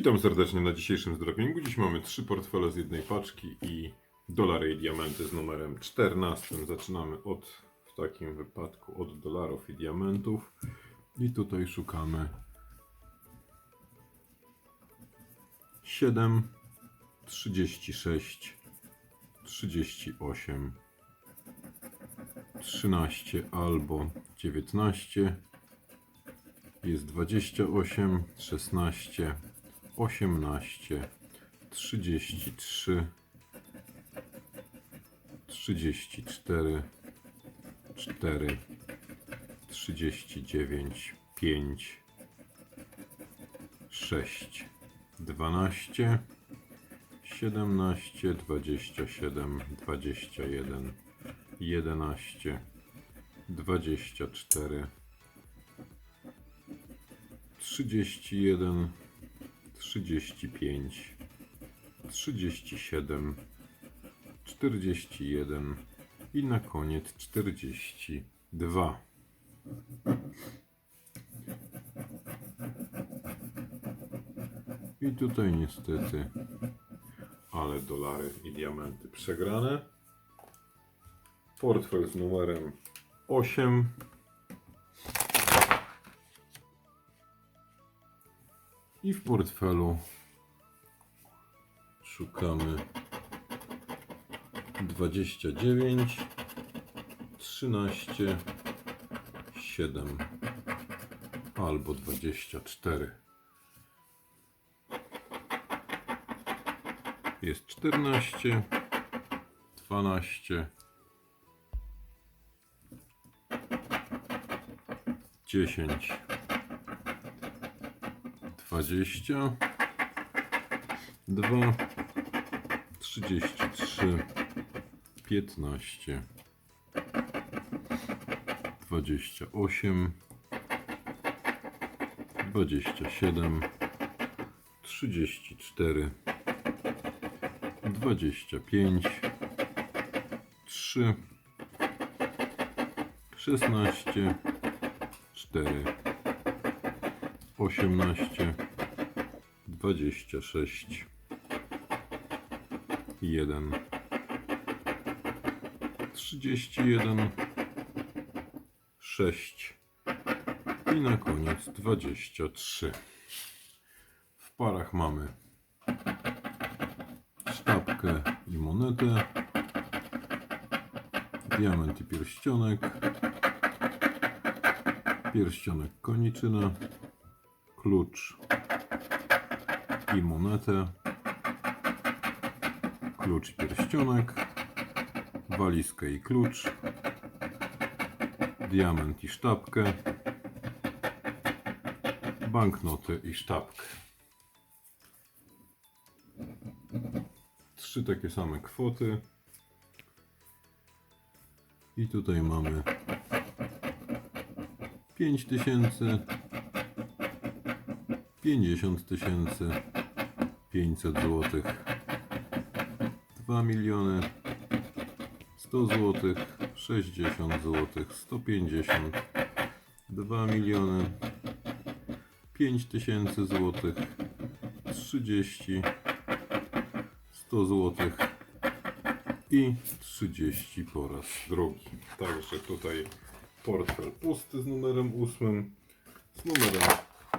Witam serdecznie na dzisiejszym zdrowieniu. Dziś mamy trzy portfele z jednej paczki i dolary i diamenty z numerem 14. Zaczynamy od, w takim wypadku, od dolarów i diamentów. I tutaj szukamy 7, 36, 38, 13 albo 19. Jest 28, 16, 18, 33, 34, 4, 39, 5, 6, 12, 17, 27, 21, 11, 24, 31, 35, 37, 41 i na koniec 42. I tutaj niestety, ale dolary i diamenty przegrane. Portfel z numerem 8. I w portfelu. Szukamy. 29, 13, 7 albo 24. Jest 14, 12, 10, 20, 2, 33, 15, 28, 27, 34, 25, 3, 16, 4, 18, 26, 1, 31, 6 i na koniec 23. W parach mamy sztabkę i monetę, diament pierścionek, pierścionek koniczyna, klucz i monetę, klucz i pierścionek, walizkę i klucz, diament i sztabkę, banknotę i sztabkę. Trzy takie same kwoty. I tutaj mamy 5 tysięcy, 50 tysięcy, 500 złotych, 2 miliony, 100 złotych, 60 złotych, 150, 2 miliony, 5 tysięcy złotych, 30, 100 złotych i 30 po raz drugi. Także tutaj portfel pusty z numerem 8, z numerem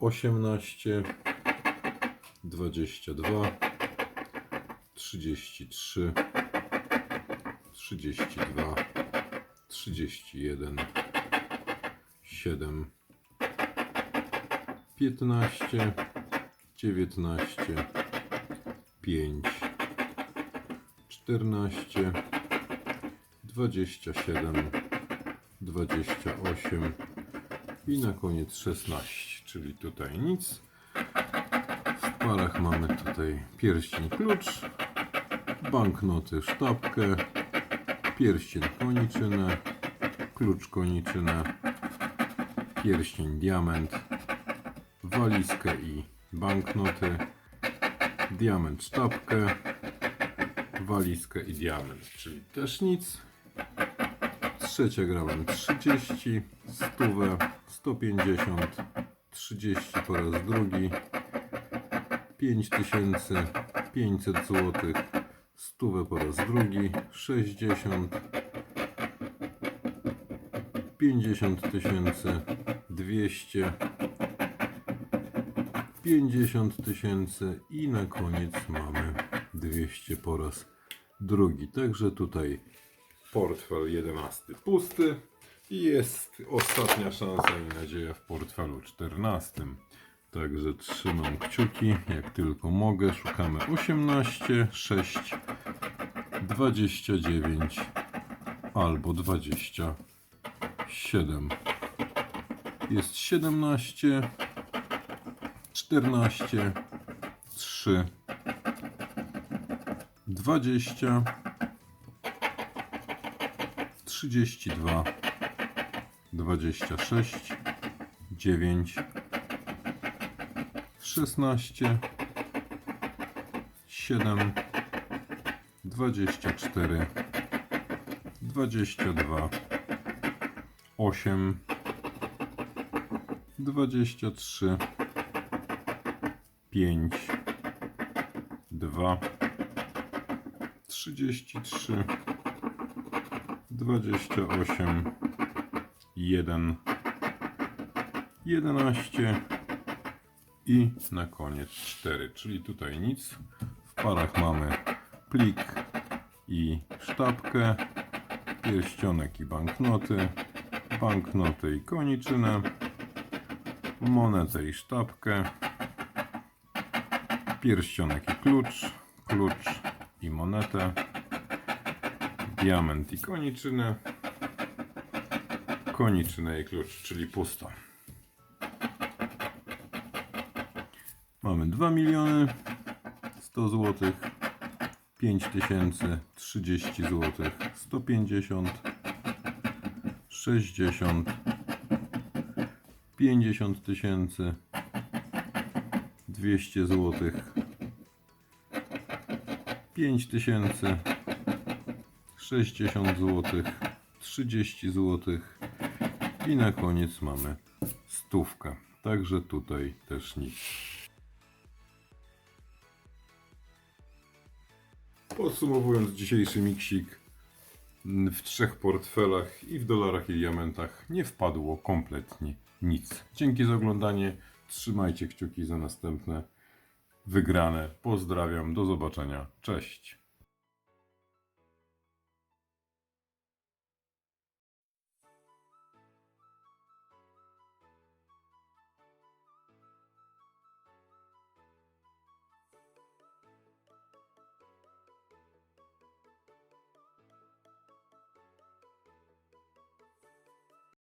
18, 22, 33, 32, 31, 7, 15, 19, 5, 14, 27, 28 i na koniec 16, czyli tutaj nic. W parach mamy tutaj pierścień klucz, banknoty sztabkę, pierścień koniczynę, klucz koniczynę, pierścień diament, walizkę i banknoty, diament sztabkę, walizkę i diament, czyli też nic. Trzecia gra mam 30, stówę, 150, 30 po raz drugi, 5000, 500 zł, stówę po raz drugi, 60, 50 tysięcy, 200, 50 tysięcy i na koniec mamy 200 po raz drugi. Także tutaj portfel 11 pusty jest ostatnia szansa i nadzieja w portfelu 14. Także trzymam kciuki jak tylko mogę. Szukamy 18, 6, 29 albo 27. Jest 17, 14, 3, 20, 32, 26, 9, 16, 7, 24, 22, 8, 23, 5, 2, 33, 28, 1, 11 i na koniec 4, czyli tutaj nic. W parach mamy plik i sztabkę, pierścionek i banknoty, banknoty i koniczynę, monetę i sztabkę, pierścionek i klucz, klucz i monetę, diament i koniczynę, koniczynę i klucz, czyli pusto. Mamy 2 miliony 100 zł, 5 tysięcy 30 zł, 150, 60, 50 tysięcy 200 zł, 5 tysięcy 60 zł, 30 zł i na koniec mamy stówkę. Także tutaj też nic. Podsumowując dzisiejszy miksik w trzech portfelach i w dolarach i diamentach nie wpadło kompletnie nic. Dzięki za oglądanie. Trzymajcie kciuki za następne wygrane. Pozdrawiam, do zobaczenia. Cześć.